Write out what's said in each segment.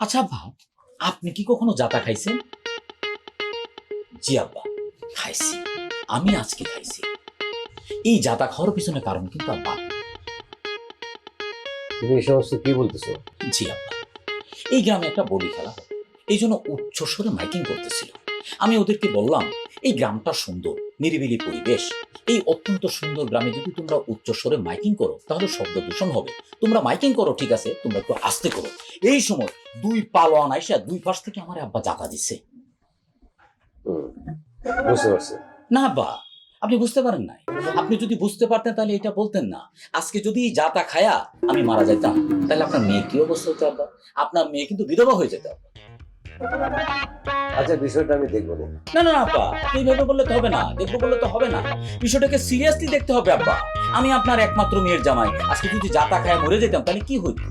আচ্ছা আব্বা আপনি কি কখনো জাতা খাইছেন? জি আব্বা খাইছি। আমি আজকে খাইছি। এই জাতা খাওয়ার পিছনে কারণ কিন্তু আব্বা। তুমি এই সমস্ত কি বলতেছো? জি আব্বা এই গ্রামে একটা বলি খেলা হয়। এই জন্য উচ্চস্বরে মাইকিং করতেছিল। আমি ওদেরকে বললাম এই গ্রামটা সুন্দর নিরিবিলি পরিবেশ। এই অত্যন্ত সুন্দর গ্রামে যদি তোমরা উচ্চস্বরে মাইকিং করো তাহলে শব্দ দূষণ হবে। তোমরা মাইকিং করো ঠিক আছে তোমরা একটু আস্তে করো। এই সময় দুই পালোয়ান আইসা দুই পাশ থেকে আমার আব্বা জাতা দিচ্ছে হুম, বুঝতে পারছি। না বা আপনি বুঝতে পারেন নাই। আপনি যদি বুঝতে পারতেন তাহলে এটা বলতেন না। আজকে যদি এই জাতা খায়া আমি মারা যেতাম তাহলে আপনার মেয়ে কি অবস্থা হতো আব্বা? আপনার মেয়ে কিন্তু বিধবা হয়ে যেত। আচ্ছা বিষয়টা আমি দেখব না না না আব্বা এইভাবে বললে তো হবে না দেখব বললে তো হবে না। বিষয়টাকে সিরিয়াসলি দেখতে হবে আব্বা আমি আপনার একমাত্র মেয়ের জামাই। আজকে যদি জাতা খায়া মরে যেতাম তাহলে কি হইতো?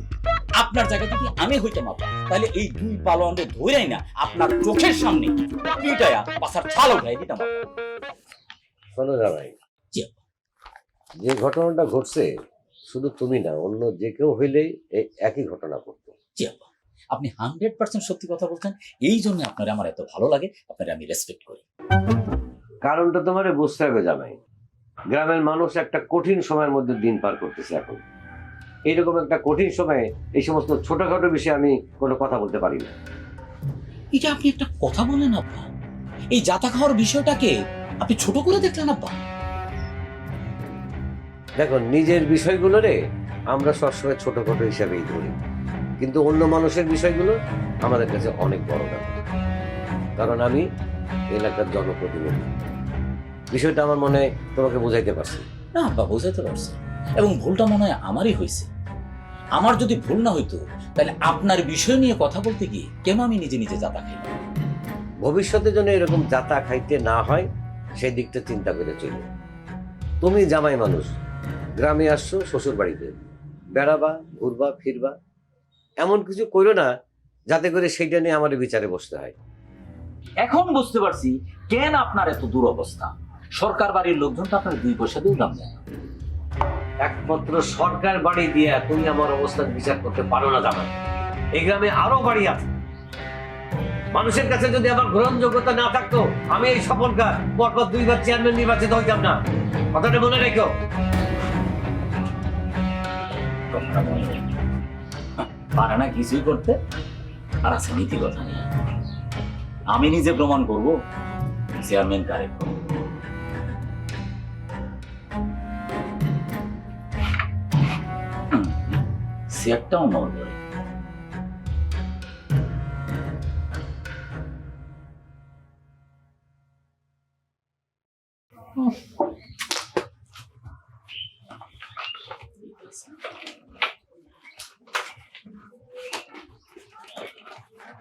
আপনার জায়গায় যদি আমি হইতাম আব্বা তাহলে এই দুই পালোয়ানদের ধরেই না আপনার চোখের সামনে পিটায়া পাশার ছাল উঠাই দিতাম। শোনো জামাই জি। যে ঘটনাটা ঘটছে শুধু তুমি না অন্য যে কেউ হইলেই এই একই ঘটনা ঘটতো। জি আব্বা আপনি হান্ড্রেড পার্সেন্ট সত্যি কথা বলছেন। এই জন্য আপনার আমার এত ভালো লাগে আপনার আমি রেসপেক্ট করি। কারণটা তোমারে বুঝতে হবে জামাই। গ্রামের মানুষ একটা কঠিন সময়ের মধ্যে দিন পার করতেছে এখন। এইরকম একটা কঠিন সময়ে এই সমস্ত ছোটখাটো বিষয়ে আমি কোনো কথা বলতে পারি না। এটা আপনি একটা কথা বলেন আব্বা। এই জাতা খাওয়ার বিষয়টাকে আপনি ছোট করে দেখলেন আব্বা। দেখো নিজের বিষয়গুলোরে আমরা সবসময় ছোটখাটো হিসাবেই ধরি। কিন্তু অন্য মানুষের বিষয়গুলো আমাদের কাছে অনেক বড় ব্যাপার। কারণ আমি এলাকার জনপ্রতিনিধি। বিষয়টা আমার মনে তোমাকে বোঝাইতে পারছি। না আব্বা বোঝাতে পারছি। এবং ভুলটা মনে হয় আমারই হয়েছে। আমার যদি ভুল না হইতো তাহলে আপনার বিষয় নিয়ে কথা বলতে গিয়ে কেন আমি নিজে নিজে যাতা খাই? ভবিষ্যতে যেন এরকম যাতা খাইতে না হয় সেই দিকটা চিন্তা করে চলো। তুমি জামাই মানুষ গ্রামে আসছো শ্বশুর বাড়িতে বেড়াবা ঘুরবা ফিরবা এমন কিছু করো না, যাতে করে সেইটা নিয়ে আমার বিচারে বসতে হয়। এখন বুঝতে পারছি কেন আপনার এত দুরবস্থা। সরকার বাড়ির লোকজন তো আপনার দুই পয়সা দিয়ে দাম দেয় একমাত্র সরকার বাড়ি দিয়ে তুমি আমার অবস্থান বিচার করতে পারো না জামাই এই গ্রামে আরও বাড়ি আছে। মানুষের কাছে যদি আমার গ্রহণযোগ্যতা না থাকতো, আমি এই সফলকার পরপর দুইবার চেয়ারম্যান নির্বাচিত হইতাম না। কথাটা মনে রেখো। পারে না কিছুই করতে, আর আছে নীতি কথা নিয়ে। আমি নিজে প্রমাণ করব চেয়ারম্যান কারেক্ট চেয়ারটাও নড়বে